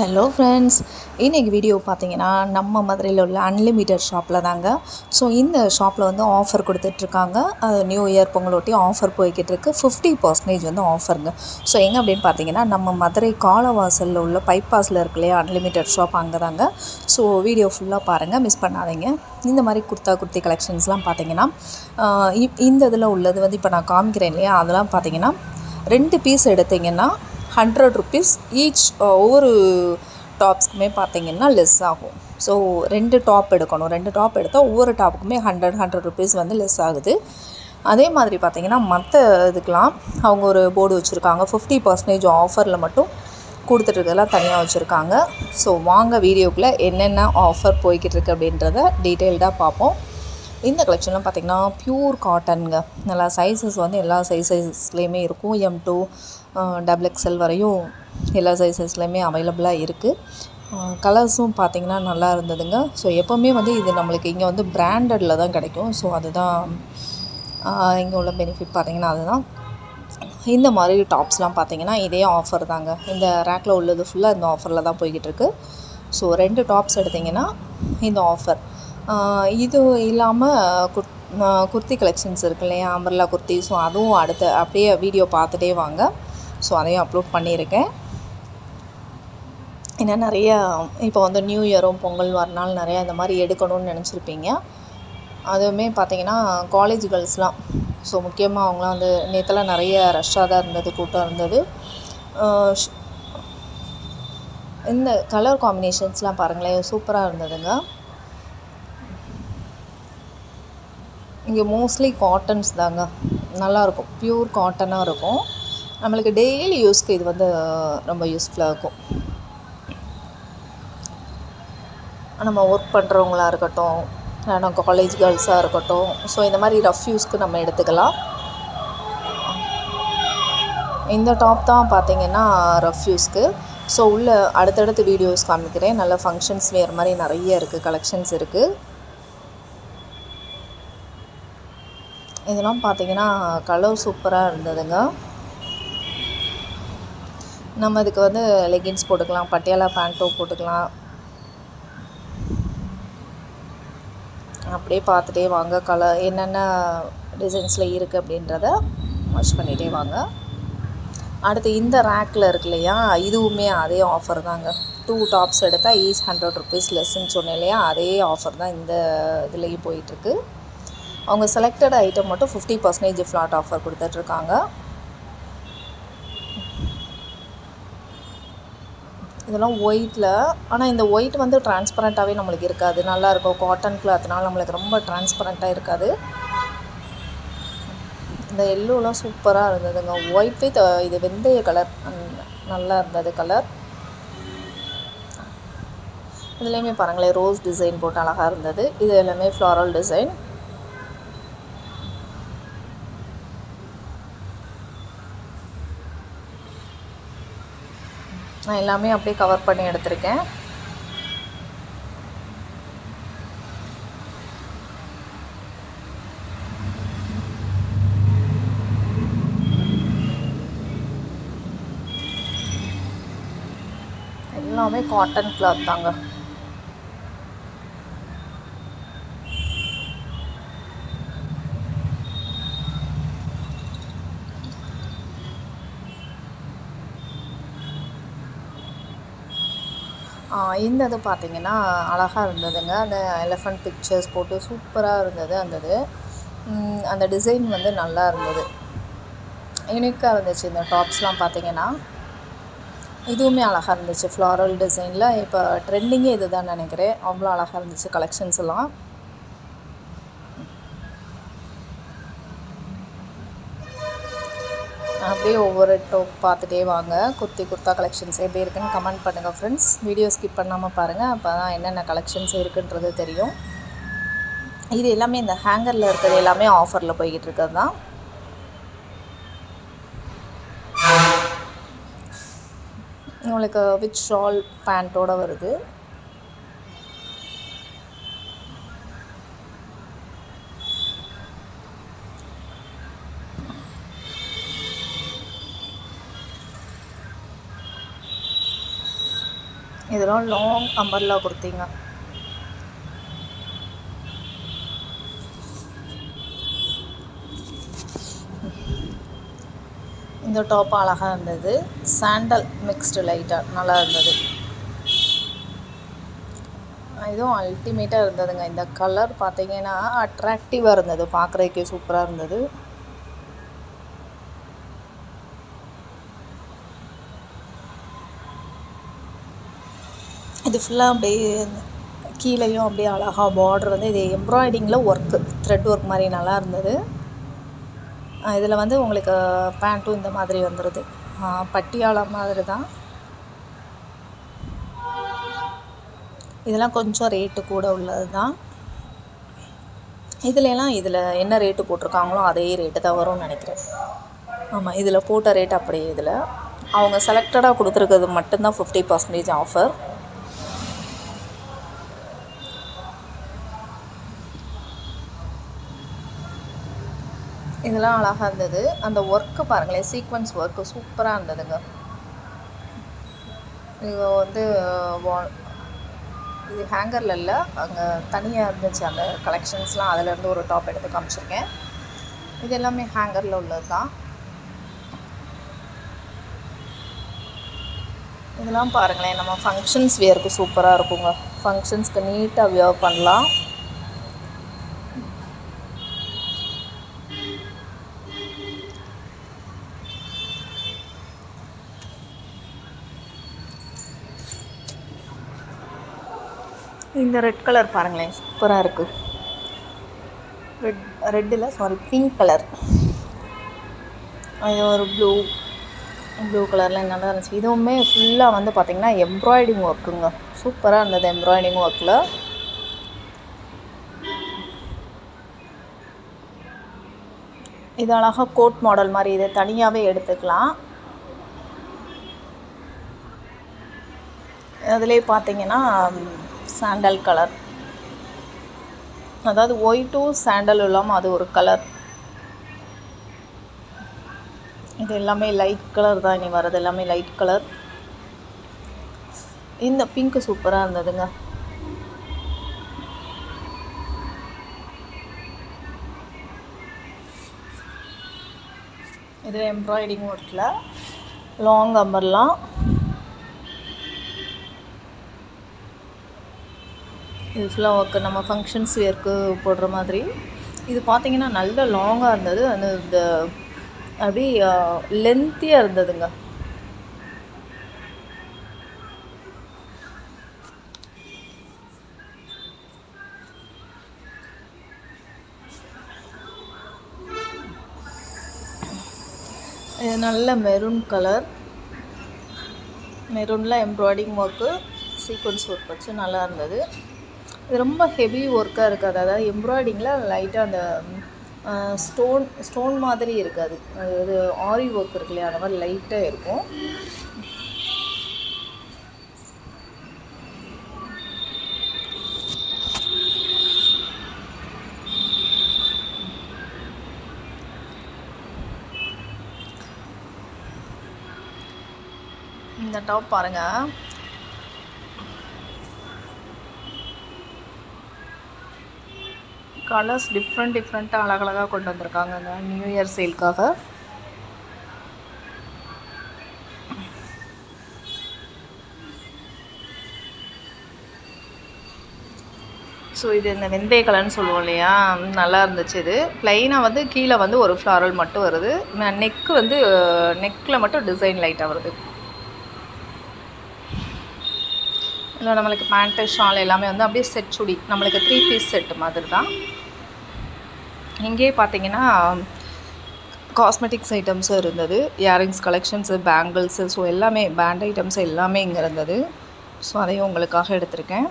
Hello friends இன்றைக்கி video பார்த்தீங்கன்னா நம்ம மதுரையில் உள்ள அன்லிமிட்டட் ஷாப்பில் தாங்க. ஸோ இந்த ஷாப்பில் வந்து ஆஃபர் கொடுத்துட்ருக்காங்க. அது நியூ இயர் பொங்கலொட்டி ஆஃபர் போய்கிட்டு இருக்குது ஃபிஃப்டி பர்சன்டேஜ் வந்து ஆஃபருங்க ஸோ எங்கே அப்படின்னு பார்த்தீங்கன்னா நம்ம மதுரை காலவாசலில் உள்ள பைபாஸில் இருக்கு அன்லிமிட்டட் ஷாப் அங்கே தாங்க. ஸோ வீடியோ ஃபுல்லாக பாருங்கள் மிஸ் பண்ணாதீங்க. இந்த மாதிரி குர்த்தா குர்த்தி கலெக்ஷன்ஸ்லாம் பார்த்தீங்கன்னா இந்த இதில் உள்ளது வந்து இப்போ நான் காமிக்கிறேன் இல்லையா அதெல்லாம் பார்த்தீங்கன்னா ரெண்டு பீஸ் எடுத்திங்கன்னா ஹண்ட்ரட் ருபீஸ் ஈச் ஒவ்வொரு டாப்ஸ்க்குமே பார்த்தீங்கன்னா லெஸ் ஆகும். ஸோ ரெண்டு டாப் எடுக்கணும். ரெண்டு டாப் எடுத்தால் ஒவ்வொரு டாப்புக்குமே ஹண்ட்ரட் ஹண்ட்ரட் ருபீஸ் வந்து லெஸ் ஆகுது. அதே மாதிரி பார்த்தீங்கன்னா மற்ற இதுக்கெலாம் அவங்க ஒரு போர்டு வச்சுருக்காங்க. ஃபிஃப்டி பர்சன்டேஜ் ஆஃபரில் மட்டும் கொடுத்துட்ருக்கெல்லாம் தனியாக வச்சுருக்காங்க. ஸோ வாங்க வீடியோக்குள்ளே என்னென்ன ஆஃபர் போய்கிட்டு இருக்கு அப்படின்றத டீட்டெயில்டாக பார்ப்போம். இந்த கலெக்ஷன்லாம் பார்த்திங்கன்னா ப்யூர் காட்டனுங்க நல்லா சைஸஸ் வந்து எல்லா சைஸஸ்லேயுமே இருக்கும். எம் டூ டபுள் எக்ஸ்எல் வரையும் எல்லா சைஸஸ்லையுமே அவைலபிளாக இருக்குது கலர்ஸும் பார்த்தீங்கன்னா நல்லா இருந்ததுங்க. ஸோ எப்போவுமே வந்து இது நம்மளுக்கு இங்கே வந்து பிராண்டடில் தான் கிடைக்கும். ஸோ அதுதான் இங்கே உள்ள பெனிஃபிட் பார்த்திங்கன்னா அதுதான். இந்த மாதிரி டாப்ஸ்லாம் பார்த்தீங்கன்னா இதே ஆஃபர் தாங்க. இந்த ரேக்கில் உள்ளது ஃபுல்லாக இந்த ஆஃபரில் தான் போய்கிட்டு இருக்கு ஸோ ரெண்டு டாப்ஸ் எடுத்திங்கன்னா இந்த ஆஃபர் இது இல்லாமல் குர் குர்த்தி கலெக்ஷன்ஸ் இருக்கு இல்லையா? அம்பர்லா குர்த்தி ஸோ அதுவும் அடுத்த அப்படியே வீடியோ பார்த்துட்டே வாங்க. ஸோ அதையும் அப்லோட் பண்ணியிருக்கேன். ஏன்னா நிறையா இப்போ வந்து நியூ இயரும் பொங்கல் வரனால நிறையா இந்த மாதிரி எடுக்கணும்னு நினச்சிருப்பீங்க. அதுவுமே பார்த்தீங்கன்னா காலேஜ் கேர்ள்ஸ்லாம் ஸோ முக்கியமாக அவங்களாம் வந்து நேற்றுலாம் நிறைய ரஷ்ஷாக தான் இருந்தது கூட்டம் இருந்தது. இந்த கலர் காம்பினேஷன்ஸ்லாம் பாருங்களேன் சூப்பராக இருந்ததுங்க. இங்கே மோஸ்ட்லி காட்டன்ஸ் தாங்க. நல்லாயிருக்கும். ப்யூர் காட்டனாக இருக்கும். நம்மளுக்கு டெய்லி யூஸ்க்கு இது வந்து ரொம்ப யூஸ்ஃபுல்லாக இருக்கும். நம்ம ஒர்க் பண்ணுறவங்களா இருக்கட்டும் நம்ம காலேஜ் கேர்ள்ஸாக இருக்கட்டும் ஸோ இந்த மாதிரி ரஃப் யூஸ்க்கு நம்ம எடுத்துக்கலாம். இந்த டாப் தான் பார்த்தீங்கன்னா ரஃப் யூஸ்க்கு ஸோ உள்ள அடுத்தடுத்து வீடியோஸ் காமிக்கிறேன். நல்ல ஃபங்க்ஷன்ஸ் வேறு மாதிரி நிறைய இருக்குது கலெக்ஷன்ஸ் இருக்குது இதெல்லாம் பார்த்தீங்கன்னா கலர் சூப்பராக இருந்ததுங்க. நம்ம அதுக்கு வந்து லெகின்ஸ் போட்டுக்கலாம் பட்டியாலா பேண்ட்டும் போட்டுக்கலாம். அப்படியே பார்த்துட்டே வாங்க. கலர் என்னென்ன டிசைன்ஸில் இருக்குது அப்படின்றத வாஷ் பண்ணிகிட்டே வாங்க. அடுத்து இந்த ரேக்கில் இருக்கு இல்லையா இதுவுமே அதே ஆஃபர் தாங்க. டூ டாப்ஸ் எடுத்தால் ஈஸ் ஹண்ட்ரட் ருபீஸ் லெஸ்ன்னு சொன்னேன் இல்லையா அதே ஆஃபர் தான் இந்த இதுலேயும் போயிட்டுருக்கு அவங்க செலக்டட் ஐட்டம் மட்டும் ஃபிஃப்டி பர்சன்டேஜ் ஃப்ளாட் ஆஃபர் கொடுத்துட்ருக்காங்க இதெல்லாம் ஒயிட்டில் ஆனால் இந்த ஒயிட் வந்து டிரான்ஸ்பரண்ட்டாகவே நம்மளுக்கு இருக்காது. நல்லா இருக்கும் காட்டன் கிளாத்னால் நம்மளுக்கு ரொம்ப டிரான்ஸ்பரண்ட்டாக இருக்காது. இந்த எல்லோலாம் சூப்பராக இருந்ததுங்க. ஒயிட் வித் இது வெந்தய கலர் நல்லா இருந்தது கலர் இதுலேயுமே பாருங்களேன் ரோஸ் டிசைன் போட்டு அழகாக இருந்தது. இது எல்லாமே ஃப்ளாரல் டிசைன் நான் எல்லாமே அப்படியே கவர் பண்ணி எடுத்திருக்கேன். எல்லாமே காட்டன் கிளாத் தாங்க. இந்த இது பார்த்திங்கன்னா அழகாக இருந்ததுங்க. அந்த எலஃபண்ட் பிக்சர்ஸ் போட்டு சூப்பராக இருந்தது அந்த இது அந்த டிசைன் வந்து நல்லா இருந்தது. யூனிக்காக இருந்துச்சு இந்த டாப்ஸ்லாம் பார்த்தீங்கன்னா. இதுவுமே அழகாக இருந்துச்சு. ஃப்ளாரல் டிசைனில் இப்போ ட்ரெண்டிங்கே இது தான் நினைக்கிறேன். அவ்வளோ அழகாக இருந்துச்சு கலெக்ஷன்ஸ் எல்லாம் அப்படியே ஒவ்வொரு டோப் பார்த்துட்டே வாங்க. குர்த்தி குர்த்தா கலெக்ஷன்ஸ் எப்படி இருக்குன்னு கமெண்ட் பண்ணுங்கள் ஃப்ரெண்ட்ஸ் வீடியோ ஸ்கிப் பண்ணாமல் பாருங்கள் அப்போ தான் என்னென்ன கலெக்ஷன்ஸ் இருக்குன்றது தெரியும். இது எல்லாமே இந்த ஹேங்கரில் இருக்கிறது எல்லாமே ஆஃபரில் போய்கிட்டு இருக்கிறது தான். உங்களுக்கு வித் ஷால் பேண்ட்டோட வருது. இதெல்லாம் லாங் அம்பர்லா கொடுத்தீங்க. இந்த டாப் அழகாக இருந்தது. சாண்டல் மிக்ஸ்டு லைட்டாக நல்லா இருந்தது. இதுவும் அல்டிமேட்டாக இருந்ததுங்க. இந்த கலர் பார்த்தீங்கன்னா அட்ராக்டிவாக இருந்தது. பார்க்குறதுக்கே சூப்பராக இருந்தது. இது ஃபுல்லாக அப்படியே கீழேயும் அப்படியே அழகாக பார்டர் வந்து இது எம்ப்ராய்டிங்கில் ஒர்க்கு த்ரெட் ஒர்க் மாதிரி நல்லா இருந்தது. இதில் வந்து உங்களுக்கு பேண்ட்டும் இந்த மாதிரி வந்துடுது பட்டியாலா மாதிரி தான். இதெல்லாம் கொஞ்சம் ரேட்டு கூட உள்ளது தான். இதுலலாம் இதில் என்ன ரேட்டு போட்டிருக்காங்களோ அதே ரேட்டு தான் வரும்னு நினைக்கிறேன். ஆமாம் இதில் போட்ட ரேட் அப்படியே இதில். அவங்க செலக்டடாக கொடுத்துருக்கிறது மட்டும்தான் ஃபிஃப்டி பர்சன்டேஜ் ஆஃபர் இதெல்லாம் அழகாக இருந்தது. அந்த ஒர்க்கு பாருங்களேன் சீக்வன்ஸ் ஒர்க்கு சூப்பராக இருந்ததுங்க. இது வந்து இது ஹேங்கரில் இல்லை அங்கே தனியாக இருந்துச்சு அந்த கலெக்ஷன்ஸ்லாம் அதிலேருந்து ஒரு டாப் எடுத்து காமிச்சிருக்கேன். இது எல்லாமே ஹேங்கரில் உள்ளது தான் இதெல்லாம் பாருங்களேன் நம்ம ஃபங்க்ஷன்ஸ் வியருக்கு சூப்பராக இருக்குங்க. ஃபங்க்ஷன்ஸ்க்கு நீட்டாக வியர் பண்ணலாம். இந்த ரெட் கலர் பாருங்களேன் சூப்பராக இருக்குது ரெட் ரெட்டில் சாரி பிங்க் கலர் அது ஒரு ப்ளூ ப்ளூ கலரில் நல்லா இருந்துச்சு. இதுவுமே ஃபுல்லாக வந்து பார்த்திங்கன்னா எம்ப்ராய்டிங் ஒர்க்குங்க சூப்பராக இருந்தது எம்ப்ராய்டிங் ஒர்க்கில் இது அழகாக கோட் மாடல் மாதிரி இதை தனியாகவே எடுத்துக்கலாம். அதிலே பார்த்தீங்கன்னா சாண்டல் கலர் அதாவது ஒயிட்டும் சாண்டல் இல்லாமல் அது ஒரு கலர் இது எல்லாமே லைட் கலர் தான் இனி வர்றது. எல்லாமே லைட் கலர் இந்த பிங்க் சூப்பராக இருந்ததுங்க. இது எம்ப்ராய்டிங் ஒர்க்கில் லாங் அம்பர்லாம் இது ஃபுல்லாக ஒர்க்கு நம்ம ஃபங்க்ஷன்ஸ் வேர்க்கு போடுற மாதிரி. இது பார்த்தீங்கன்னா நல்ல லாங்காக இருந்தது. அந்த இந்த அப்படி லென்த்தியாக இருந்ததுங்க. இது நல்ல மெரூன் கலர் மெரூனில் எம்ப்ராய்டிங் ஒர்க்கு சீக்வன்ஸ் ஒர்க் வச்சு நல்லா இருந்தது. இது ரொம்ப ஹெவி ஒர்க்காக இருக்காது. அதாவது எம்ப்ராய்டிங்கில் லைட்டாக அந்த ஸ்டோன் ஸ்டோன் மாதிரி இருக்காது. அது ஆரி ஒர்க் இருக்கு இல்லையா? அந்த மாதிரி லைட்டாக இருக்கும். இந்த டாப் பாருங்கள் கலர்ஸ் டிஃப்ரெண்ட் டிஃப்ரெண்ட்டாக அழகழகாக கொண்டு வந்திருக்காங்கங்க. நியூ இயர் சேல்க்காக ஸோ இது இந்த வெந்தய கலர்னு சொல்லுவோம் இல்லையா? நல்லா இருந்துச்சு இது. ப்ளைனாக வந்து கீழே வந்து ஒரு ஃப்ளாரல் மட்டும் வருது. நெக்கு வந்து நெக்கில் மட்டும் டிசைன் லைட்டாக வருது. இல்லை நம்மளுக்கு பேண்ட்டு ஷால் எல்லாமே வந்து அப்படியே செட் சுடி. நம்மளுக்கு த்ரீ பீஸ் செட்டு மாதிரி தான். இங்கேயே பார்த்தீங்கன்னா காஸ்மெட்டிக்ஸ் ஐட்டம்ஸும் இருந்தது. இயரிங்ஸ் கலெக்ஷன்ஸு பேங்கிள்ஸு ஸோ எல்லாமே பேண்ட் ஐட்டம்ஸ் எல்லாமே இங்கே இருந்தது. ஸோ அதையும் உங்களுக்காக எடுத்திருக்கேன்.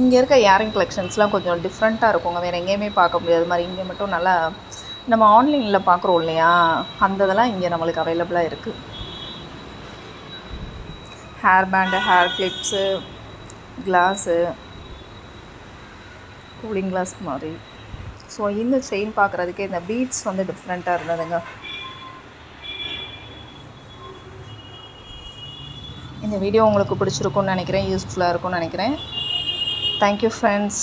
இங்கே இருக்க இயரிங் கலெக்ஷன்ஸ்லாம் கொஞ்சம் டிஃப்ரெண்ட்டாக இருக்குங்க. வேறு எங்கேயுமே பார்க்க முடியாது. மாதிரி இங்கே மட்டும் நல்லா நம்ம ஆன்லைனில் பார்க்குறோம் இல்லையா? அந்த இதெல்லாம் இங்கே நம்மளுக்கு அவைலபிளாக இருக்குது hair band hair clips glass cooling glass மாதிரி. ஸோ இந்த செயின் பார்க்குறதுக்கு இந்த பீட்ஸ் வந்து டிஃப்ரெண்ட்டாக இருந்ததுங்க. இந்த வீடியோ உங்களுக்கு பிடிச்சிருக்கும்னு நினைக்கிறேன் யூஸ்ஃபுல்லாக இருக்கும்னு நினைக்கிறேன். Thank you friends